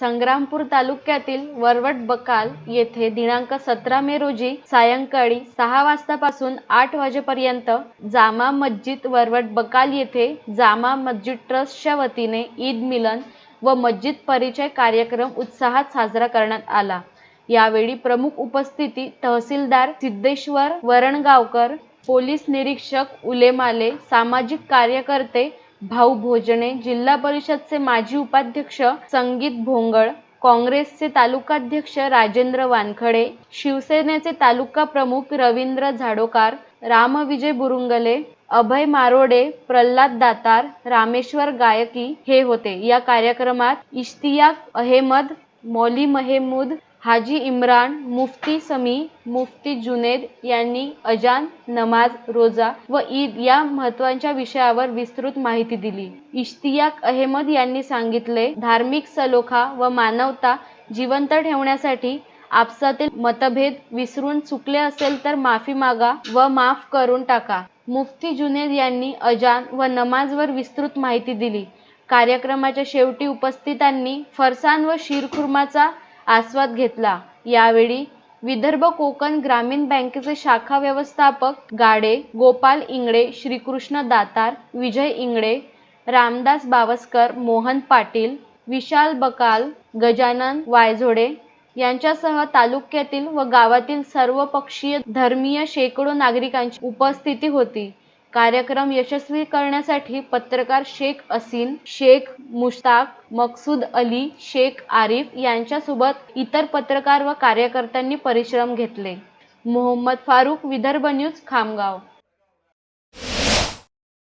संग्रामपूर तालुक्यातील वरवट बकाल येथे दिनांक सतरा मे रोजी सायंकाळी सहा वाजतापासून आठ वाजेपर्यंत जामा मस्जिद वरवट बकाल येथे जामा मस्जिद ट्रस्टच्या वतीने ईद मिलन व मस्जिद परिचय कार्यक्रम उत्साहात साजरा करण्यात आला. यावेळी प्रमुख उपस्थिती तहसीलदार सिद्धेश्वर वरणगावकर पोलीस निरीक्षक उलेमाले सामाजिक कार्यकर्ते भाऊ भोजने जिल्हा परिषदचे माजी उपाध्यक्ष संगीत भोंगळ काँग्रेसचे तालुकाध्यक्ष राजेंद्र वानखडे शिवसेनेचे तालुका प्रमुख रवींद्र झाडोकार रामविजय बुरुंगले अभय मारोडे प्रल्हाद दातार रामेश्वर गायकी हे होते. या कार्यक्रमात इश्तियाक अहेमद मौली महेमूद हाजी इम्रान मुफ्ती समी मुफ्ती जुनेद यांनी अजान नमाज रोजा व ईद या महत्त्वाच्या विषयावर विस्तृत माहिती दिली. इश्तियाक अहमद यांनी सांगितले धार्मिक सलोखा व मानवता जिवंत ठेवण्यासाठी आपसातील मतभेद विसरून चुकले असेल तर माफी मागा व माफ करून टाका. मुफ्ती जुनेद यांनी अजान व नमाजवर विस्तृत माहिती दिली. कार्यक्रमाच्या शेवटी उपस्थितांनी फरसान व शिरखुर्माचा आस्वाद घेतला. यावेळी विदर्भ कोकण ग्रामीण बँकेचे शाखा व्यवस्थापक गाडे गोपाल इंगळे श्रीकृष्ण दातार विजय इंगळे रामदास बावस्कर मोहन पाटील विशाल बकाल गजानन वायझोडे यांच्यासह तालुक्यातील व गावातील सर्वपक्षीय धर्मीय शेकडो नागरिकांची उपस्थिती होती. कार्यक्रम यशस्वी करण्यासाठी पत्रकार शेख असीन शेख मुश्ताक मकसूद अली शेख आरिफ यांच्यासोबत इतर पत्रकार व कार्यकर्त्यांनी परिश्रम घेतले. मोहम्मद फारुख विदर्भ न्यूज खामगाव.